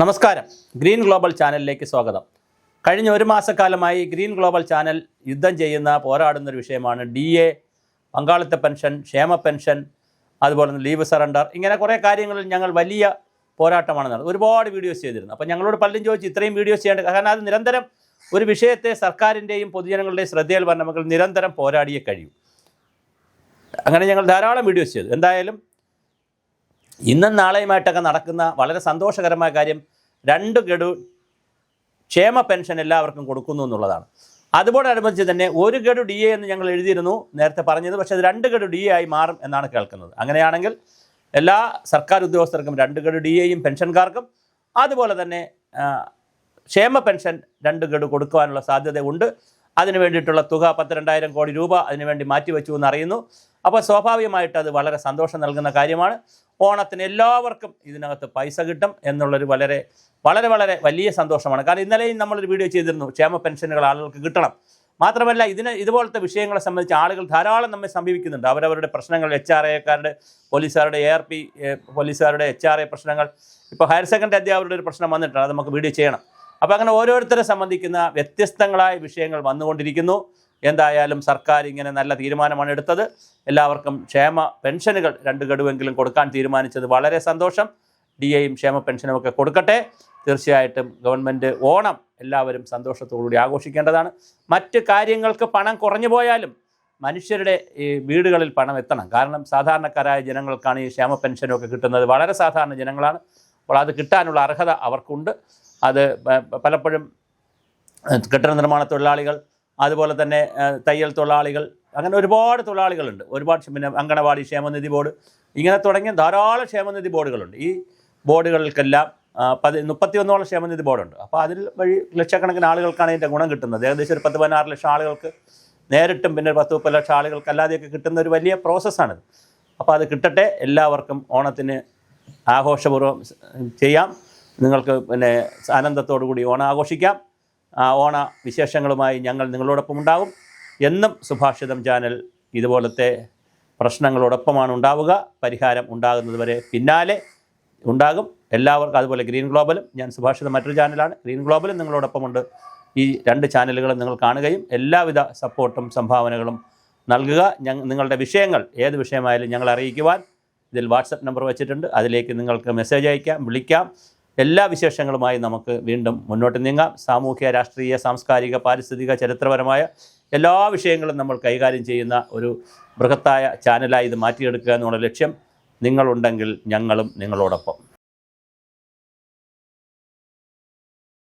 നമസ്കാരം. Green global ചാനലിലേക്ക് സ്വാഗതം. കഴിഞ്ഞ ഒരു മാസക്കാലമായി ഗ്രീൻ ഗ്ലോബൽ ചാനൽ യുദ്ധം ചെയ്യുന്ന പോരാടുന്ന ഒരു വിഷയമാണ് ഡി എ പങ്കാളിത്ത പെൻഷൻ ക്ഷേമ പെൻഷൻ അതുപോലെ തന്നെ ലീവ് സറണ്ടർ ഇങ്ങനെ കുറേ കാര്യങ്ങളിൽ ഞങ്ങൾ വലിയ പോരാട്ടമാണ് നടന്നത്. ഒരുപാട് വീഡിയോസ് ചെയ്തിരുന്നു. അപ്പോൾ ഞങ്ങളോട് പലരും ചോദിച്ചു ഇത്രയും വീഡിയോസ് ചെയ്യേണ്ട കാരണം അത് നിരന്തരം ഒരു വിഷയത്തെ സർക്കാരിന്റെയും പൊതുജനങ്ങളുടെയും ശ്രദ്ധയിൽ വന്ന നിരന്തരം പോരാടിയേ കഴിയും. അങ്ങനെ ഞങ്ങൾ ധാരാളം വീഡിയോസ് ചെയ്തു. എന്തായാലും ഇന്നും നാളെയുമായിട്ടൊക്കെ നടക്കുന്ന വളരെ സന്തോഷകരമായ കാര്യം രണ്ട് ഗഡു ക്ഷേമ പെൻഷൻ എല്ലാവർക്കും കൊടുക്കുന്നു എന്നുള്ളതാണ്. അതുപോലനുബന്ധിച്ച് തന്നെ ഒരു ഗഡു ഡി എ എന്ന് ഞങ്ങൾ എഴുതിയിരുന്നു നേരത്തെ പറഞ്ഞത് പക്ഷേ അത് രണ്ട് ഗഡു ഡി എ ആയി മാറും എന്നാണ് കേൾക്കുന്നത്. അങ്ങനെയാണെങ്കിൽ എല്ലാ സർക്കാർ ഉദ്യോഗസ്ഥർക്കും രണ്ട് ഗഡു ഡി എയും പെൻഷൻകാർക്കും അതുപോലെ തന്നെ ക്ഷേമ പെൻഷൻ രണ്ട് ഗഡു കൊടുക്കുവാനുള്ള സാധ്യത ഉണ്ട് അതിനു വേണ്ടിയിട്ടുള്ള തുക പത്തിരണ്ടായിരം കോടി രൂപ അതിനുവേണ്ടി മാറ്റിവെച്ചു എന്നറിയുന്നു അപ്പോൾ സ്വാഭാവികമായിട്ട് അത് വളരെ സന്തോഷം നൽകുന്ന കാര്യമാണ്. ഓണത്തിന് എല്ലാവർക്കും ഇതിനകത്ത് പൈസ കിട്ടും എന്നുള്ളൊരു വളരെ വളരെ വളരെ വലിയ സന്തോഷമാണ്. കാരണം ഇന്നലെയും നമ്മളൊരു വീഡിയോ ചെയ്തിരുന്നു. ക്ഷേമ പെൻഷനുകൾ ആളുകൾക്ക് കിട്ടണം. മാത്രമല്ല ഇതിന് ഇതുപോലത്തെ വിഷയങ്ങളെ സംബന്ധിച്ച് ആളുകൾ ധാരാളം നമ്മെ സമീപിക്കുന്നുണ്ട്. അവരവരുടെ പ്രശ്നങ്ങൾ എച്ച് ആർ എക്കാരുടെ പോലീസുകാരുടെ എ ആർ പി പോലീസുകാരുടെ എച്ച് ആർ എ പ്രശ്നങ്ങൾ. ഇപ്പോൾ ഹയർ സെക്കൻഡറി അധ്യാപകരുടെ ഒരു പ്രശ്നം വന്നിട്ടുണ്ട്. അത് നമുക്ക് വീഡിയോ ചെയ്യണം. അപ്പോൾ അങ്ങനെ ഓരോരുത്തരെ സംബന്ധിക്കുന്ന വ്യത്യസ്തങ്ങളായ വിഷയങ്ങൾ വന്നുകൊണ്ടിരിക്കുന്നു. എന്തായാലും സർക്കാർ ഇങ്ങനെ നല്ല തീരുമാനമാണ് എടുത്തത്. എല്ലാവർക്കും ക്ഷേമ പെൻഷനുകൾ രണ്ട് ഗഡുവെങ്കിലും കൊടുക്കാൻ തീരുമാനിച്ചത് വളരെ സന്തോഷം. ഡി എയും ക്ഷേമ പെൻഷനും ഒക്കെ കൊടുക്കട്ടെ. തീർച്ചയായിട്ടും ഗവൺമെന്റ് ഓണം എല്ലാവരും സന്തോഷത്തോടുകൂടി ആഘോഷിക്കേണ്ടതാണ്. മറ്റ് കാര്യങ്ങൾക്ക് പണം കുറഞ്ഞു പോയാലും മനുഷ്യരുടെ ഈ വീടുകളിൽ പണം എത്തണം. കാരണം സാധാരണക്കാരായ ജനങ്ങൾക്കാണ് ഈ ക്ഷേമ പെൻഷനൊക്കെ കിട്ടുന്നത്. വളരെ സാധാരണ ജനങ്ങളാണ്. അപ്പോൾ അത് കിട്ടാനുള്ള അർഹത അവർക്കുണ്ട്. അത് പലപ്പോഴും കെട്ടിട നിർമ്മാണ തൊഴിലാളികൾ അതുപോലെ തന്നെ തയ്യൽ തൊഴിലാളികൾ അങ്ങനെ ഒരുപാട് തൊഴിലാളികളുണ്ട്. ഒരുപാട് പിന്നെ അങ്കണവാടി ക്ഷേമനിധി ബോർഡ് ഇങ്ങനെ തുടങ്ങിയ ധാരാളം ക്ഷേമനിധി ബോർഡുകളുണ്ട്. ഈ ബോർഡുകൾക്കെല്ലാം പതി പതി മുപ്പത്തിയൊന്നോളം ക്ഷേമനിധി ബോർഡുണ്ട്. അപ്പോൾ അതിൽ വഴി ലക്ഷക്കണക്കിന് ആളുകൾക്കാണ് ഇതിന്റെ ഗുണം കിട്ടുന്നത്. ഏകദേശം ഒരു പത്ത് പതിനാറ് ലക്ഷം ആളുകൾക്ക് നേരിട്ടും പിന്നെ പത്ത് മുപ്പത് ലക്ഷം ആളുകൾക്ക് അല്ലാതെയൊക്കെ കിട്ടുന്ന ഒരു വലിയ പ്രോസസ്സാണിത്. അപ്പോൾ അത് കിട്ടട്ടെ. എല്ലാവർക്കും ഓണത്തിന് ആഘോഷപൂർവം ചെയ്യാം. നിങ്ങൾക്ക് പിന്നെ ആനന്ദത്തോടു കൂടി ഓണം ആഘോഷിക്കാം. ഓണ വിശേഷങ്ങളുമായി ഞങ്ങൾ നിങ്ങളോടൊപ്പം ഉണ്ടാവും. എന്നും സുഭാഷിതം ചാനൽ ഇതുപോലത്തെ പ്രശ്നങ്ങളോടൊപ്പമാണ് ഉണ്ടാവുക. പരിഹാരം ഉണ്ടാകുന്നതുവരെ പിന്നാലെ ഉണ്ടാകും. എല്ലാവർക്കും അതുപോലെ ഗ്രീൻ ഗ്ലോബലും ഞാൻ സുഭാഷിതം മറ്റൊരു ചാനലാണ്. ഗ്രീൻ ഗ്ലോബലും നിങ്ങളോടൊപ്പമുണ്ട്. ഈ രണ്ട് ചാനലുകളും നിങ്ങൾ കാണുകയും എല്ലാവിധ സപ്പോർട്ടും സംഭാവനകളും നൽകുക. നിങ്ങളുടെ വിഷയങ്ങൾ ഏത് വിഷയമായാലും ഞങ്ങൾ അറിയിക്കുവാൻ ഇതിൽ വാട്സപ്പ് നമ്പർ വെച്ചിട്ടുണ്ട്. അതിലേക്ക് നിങ്ങൾക്ക് മെസ്സേജ് അയക്കാം വിളിക്കാം. എല്ലാ വിശേഷങ്ങളുമായി നമുക്ക് വീണ്ടും മുന്നോട്ട് നീങ്ങാം. സാമൂഹ്യ രാഷ്ട്രീയ സാംസ്കാരിക പാരിസ്ഥിതിക ചരിത്രപരമായ എല്ലാ വിഷയങ്ങളും നമ്മൾ കൈകാര്യം ചെയ്യുന്ന ഒരു ബൃഹത്തായ ചാനലായി ഇത് മാറ്റിയെടുക്കുക എന്നുള്ള ലക്ഷ്യം നിങ്ങളുണ്ടെങ്കിൽ ഞങ്ങളും നിങ്ങളോടൊപ്പം.